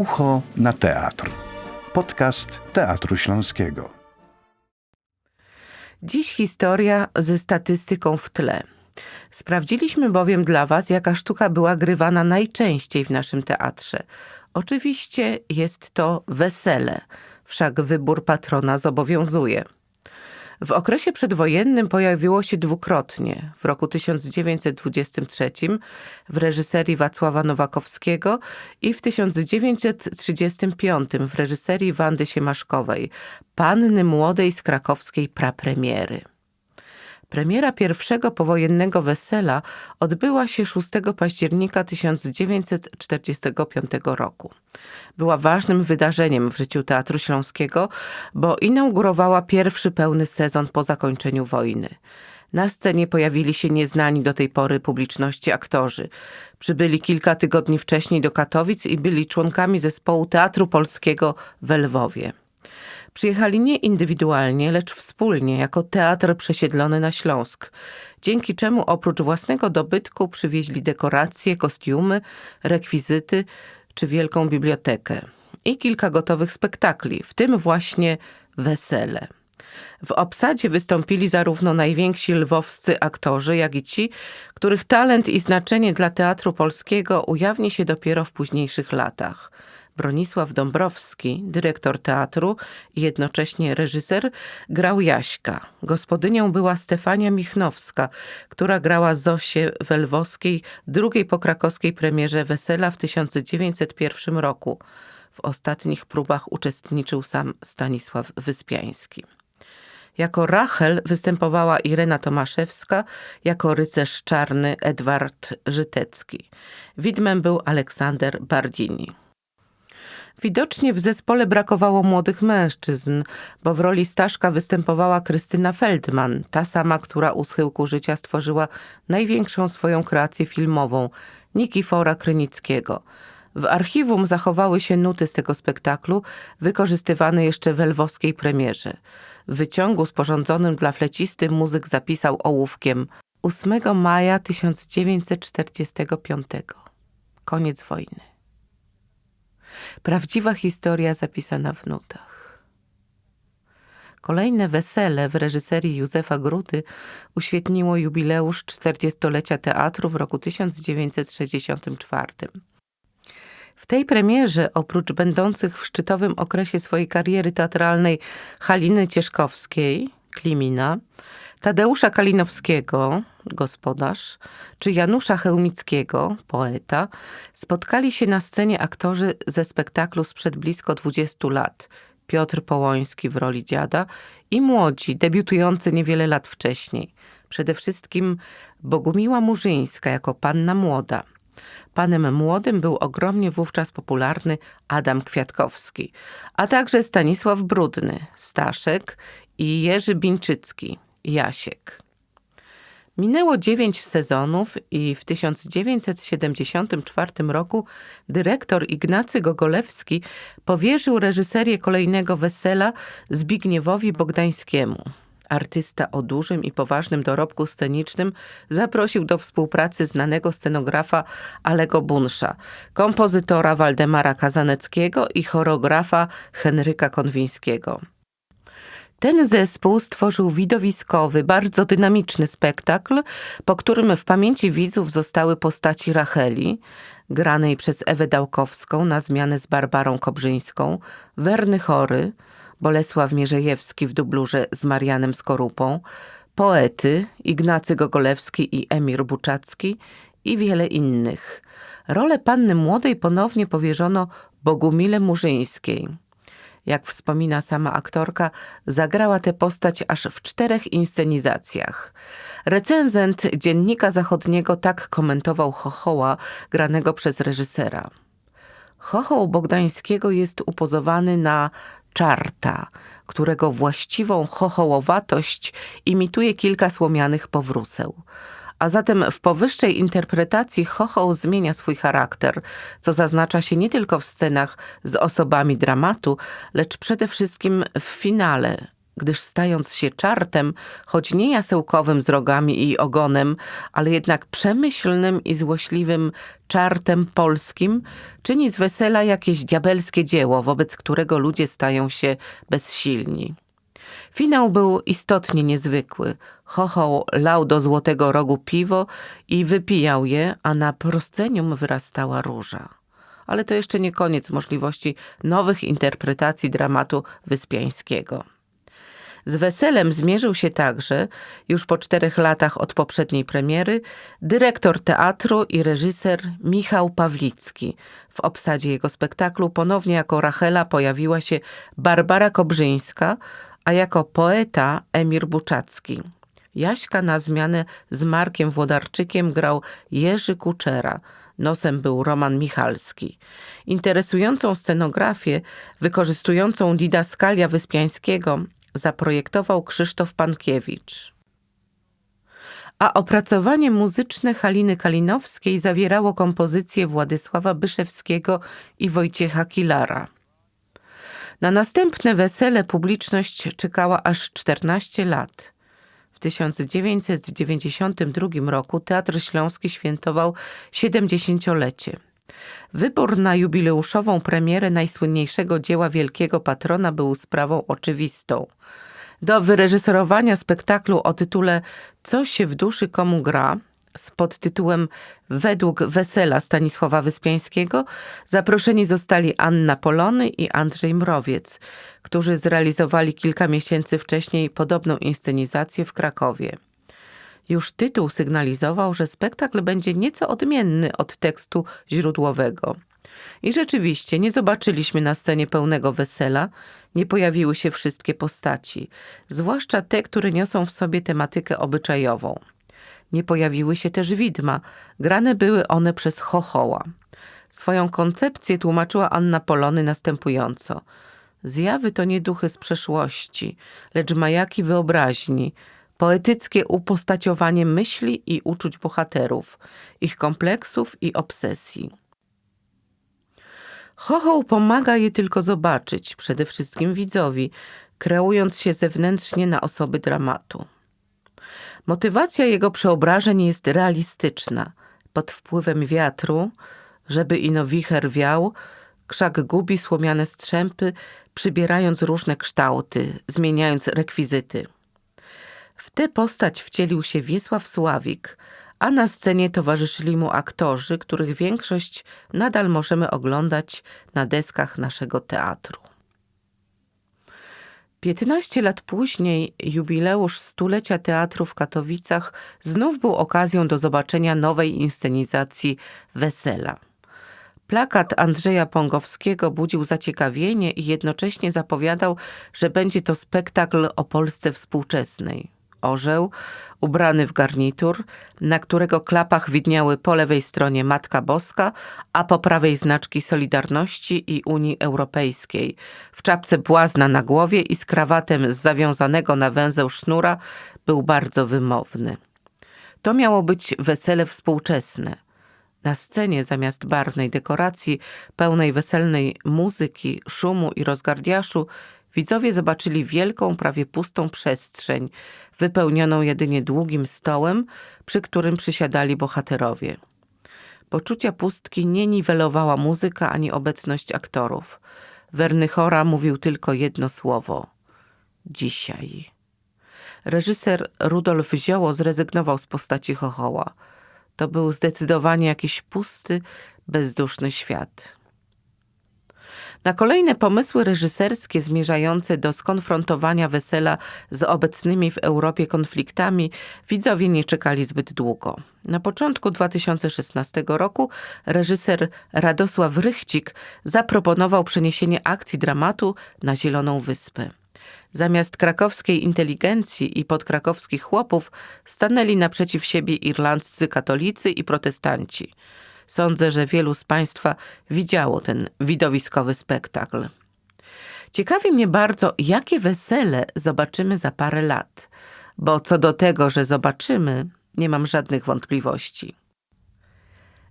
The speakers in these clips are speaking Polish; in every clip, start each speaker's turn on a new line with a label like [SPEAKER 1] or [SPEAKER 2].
[SPEAKER 1] Ucho na teatr. Podcast Teatru Śląskiego.
[SPEAKER 2] Dziś historia ze statystyką w tle. Sprawdziliśmy bowiem dla Was, jaka sztuka była grywana najczęściej w naszym teatrze. Oczywiście jest to wesele, wszak wybór patrona zobowiązuje. W okresie przedwojennym pojawiło się dwukrotnie. W roku 1923 w reżyserii Wacława Nowakowskiego i w 1935 w reżyserii Wandy Siemaszkowej, Panny Młodej z krakowskiej prapremiery. Premiera pierwszego powojennego wesela odbyła się 6 października 1945 roku. Była ważnym wydarzeniem w życiu Teatru Śląskiego, bo inaugurowała pierwszy pełny sezon po zakończeniu wojny. Na scenie pojawili się nieznani do tej pory publiczności aktorzy. Przybyli kilka tygodni wcześniej do Katowic i byli członkami zespołu Teatru Polskiego w Lwowie. Przyjechali nie indywidualnie, lecz wspólnie, jako teatr przesiedlony na Śląsk, dzięki czemu oprócz własnego dobytku przywieźli dekoracje, kostiumy, rekwizyty czy wielką bibliotekę. I kilka gotowych spektakli, w tym właśnie Wesele. W obsadzie wystąpili zarówno najwięksi lwowscy aktorzy, jak i ci, których talent i znaczenie dla teatru polskiego ujawni się dopiero w późniejszych latach – Bronisław Dąbrowski, dyrektor teatru i jednocześnie reżyser, grał Jaśka. Gospodynią była Stefania Michnowska, która grała Zosię w Lwowskiej, drugiej po krakowskiej premierze Wesela w 1901 roku. W ostatnich próbach uczestniczył sam Stanisław Wyspiański. Jako Rachel występowała Irena Tomaszewska, jako rycerz czarny Edward Żytecki. Widmem był Aleksander Bardini. Widocznie w zespole brakowało młodych mężczyzn, bo w roli Staszka występowała Krystyna Feldman, ta sama, która u schyłku życia stworzyła największą swoją kreację filmową, Nikifora Krynickiego. W archiwum zachowały się nuty z tego spektaklu, wykorzystywane jeszcze w lwowskiej premierze. W wyciągu sporządzonym dla flecisty muzyk zapisał ołówkiem 8 maja 1945. Koniec wojny. Prawdziwa historia zapisana w nutach. Kolejne wesele w reżyserii Józefa Gruty uświetniło jubileusz 40-lecia teatru w roku 1964. W tej premierze, oprócz będących w szczytowym okresie swojej kariery teatralnej Haliny Cieszkowskiej, Klimina, Tadeusza Kalinowskiego, gospodarz, czy Janusza Chełmickiego, poeta, spotkali się na scenie aktorzy ze spektaklu sprzed blisko 20 lat. Piotr Połoński w roli dziada i młodzi, debiutujący niewiele lat wcześniej. Przede wszystkim Bogumiła Murzyńska jako panna młoda. Panem młodym był ogromnie wówczas popularny Adam Kwiatkowski, a także Stanisław Brudny, Staszek i Jerzy Bińczycki, Jasiek. Minęło dziewięć sezonów i w 1974 roku dyrektor Ignacy Gogolewski powierzył reżyserię kolejnego wesela Zbigniewowi Bogdańskiemu. Artysta o dużym i poważnym dorobku scenicznym zaprosił do współpracy znanego scenografa Alego Bunsza, kompozytora Waldemara Kazaneckiego i choreografa Henryka Konwińskiego. Ten zespół stworzył widowiskowy, bardzo dynamiczny spektakl, po którym w pamięci widzów zostały postaci Racheli, granej przez Ewę Dałkowską na zmianę z Barbarą Kobrzyńską, Werny Chory, Bolesław Mierzejewski w dublurze z Marianem Skorupą, poety Ignacy Gogolewski i Emir Buczacki i wiele innych. Rolę panny młodej ponownie powierzono Bogumile Murzyńskiej jak wspomina sama aktorka, zagrała tę postać aż w czterech inscenizacjach. Recenzent Dziennika Zachodniego tak komentował Chochoła, granego przez reżysera. Chochoł Bogdańskiego jest upozowany na czarta, którego właściwą chochołowatość imituje kilka słomianych powróseł. A zatem w powyższej interpretacji Chochoł zmienia swój charakter, co zaznacza się nie tylko w scenach z osobami dramatu, lecz przede wszystkim w finale, gdyż stając się czartem, choć nie jasełkowym z rogami i ogonem, ale jednak przemyślnym i złośliwym czartem polskim, czyni z wesela jakieś diabelskie dzieło, wobec którego ludzie stają się bezsilni. Finał był istotnie niezwykły. Chochoł lał do złotego rogu piwo i wypijał je, a na proscenium wyrastała róża. Ale to jeszcze nie koniec możliwości nowych interpretacji dramatu wyspiańskiego. Z weselem zmierzył się także, już po czterech latach od poprzedniej premiery, dyrektor teatru i reżyser Michał Pawlicki. W obsadzie jego spektaklu ponownie jako Rachela pojawiła się Barbara Kobrzyńska, a jako poeta Emir Buczacki. Jaśka na zmianę z Markiem Włodarczykiem grał Jerzy Kuczera. Nosem był Roman Michalski. Interesującą scenografię, wykorzystującą didaskalia Wyspiańskiego, zaprojektował Krzysztof Pankiewicz. A opracowanie muzyczne Haliny Kalinowskiej zawierało kompozycje Władysława Byszewskiego i Wojciecha Kilara. Na następne wesele publiczność czekała aż 14 lat. W 1992 roku Teatr Śląski świętował 70-lecie. Wybór na jubileuszową premierę najsłynniejszego dzieła wielkiego patrona był sprawą oczywistą. Do wyreżyserowania spektaklu o tytule Co się w duszy komu gra z podtytułem Według wesela Stanisława Wyspiańskiego zaproszeni zostali Anna Polony i Andrzej Mrowiec, którzy zrealizowali kilka miesięcy wcześniej podobną inscenizację w Krakowie. Już tytuł sygnalizował, że spektakl będzie nieco odmienny od tekstu źródłowego. I rzeczywiście nie zobaczyliśmy na scenie pełnego wesela, nie pojawiły się wszystkie postaci, zwłaszcza te, które niosą w sobie tematykę obyczajową. Nie pojawiły się też widma, grane były one przez chochoła. Swoją koncepcję tłumaczyła Anna Polony następująco. Zjawy to nie duchy z przeszłości, lecz majaki wyobraźni, poetyckie upostaciowanie myśli i uczuć bohaterów, ich kompleksów i obsesji. Chochoł pomaga je tylko zobaczyć, przede wszystkim widzowi, kreując się zewnętrznie na osoby dramatu. Motywacja jego przeobrażeń jest realistyczna. Pod wpływem wiatru, żeby ino wicher wiał, krzak gubi słomiane strzępy, przybierając różne kształty, zmieniając rekwizyty. W tę postać wcielił się Wiesław Sławik, a na scenie towarzyszyli mu aktorzy, których większość nadal możemy oglądać na deskach naszego teatru. 15 lat później jubileusz stulecia teatru w Katowicach znów był okazją do zobaczenia nowej inscenizacji Wesela. Plakat Andrzeja Pongowskiego budził zaciekawienie i jednocześnie zapowiadał, że będzie to spektakl o Polsce współczesnej. Orzeł, ubrany w garnitur, na którego klapach widniały po lewej stronie Matka Boska, a po prawej znaczki Solidarności i Unii Europejskiej. W czapce błazna na głowie i z krawatem z zawiązanego na węzeł sznura był bardzo wymowny. To miało być wesele współczesne. Na scenie zamiast barwnej dekoracji, pełnej weselnej muzyki, szumu i rozgardiaszu, widzowie zobaczyli wielką, prawie pustą przestrzeń, wypełnioną jedynie długim stołem, przy którym przysiadali bohaterowie. Poczucia pustki nie niwelowała muzyka ani obecność aktorów. Wernychora mówił tylko jedno słowo – dzisiaj. Reżyser Rudolf Zioło zrezygnował z postaci Chochoła. To był zdecydowanie jakiś pusty, bezduszny świat. Na kolejne pomysły reżyserskie zmierzające do skonfrontowania wesela z obecnymi w Europie konfliktami widzowie nie czekali zbyt długo. Na początku 2016 roku reżyser Radosław Rychcik zaproponował przeniesienie akcji dramatu na Zieloną Wyspę. Zamiast krakowskiej inteligencji i podkrakowskich chłopów stanęli naprzeciw siebie irlandzcy katolicy i protestanci. Sądzę, że wielu z Państwa widziało ten widowiskowy spektakl. Ciekawi mnie bardzo, jakie wesele zobaczymy za parę lat, bo co do tego, że zobaczymy, nie mam żadnych wątpliwości.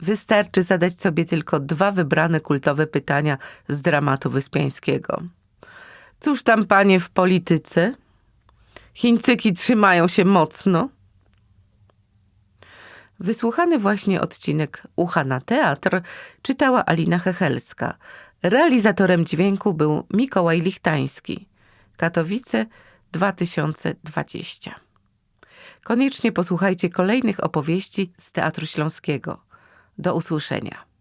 [SPEAKER 2] Wystarczy zadać sobie tylko dwa wybrane kultowe pytania z dramatu wyspiańskiego. Cóż tam, panie, w polityce? Chińczyki trzymają się mocno. Wysłuchany właśnie odcinek Ucha na teatr czytała Alina Hechelska. Realizatorem dźwięku był Mikołaj Lichtański. Katowice 2020. Koniecznie posłuchajcie kolejnych opowieści z Teatru Śląskiego. Do usłyszenia.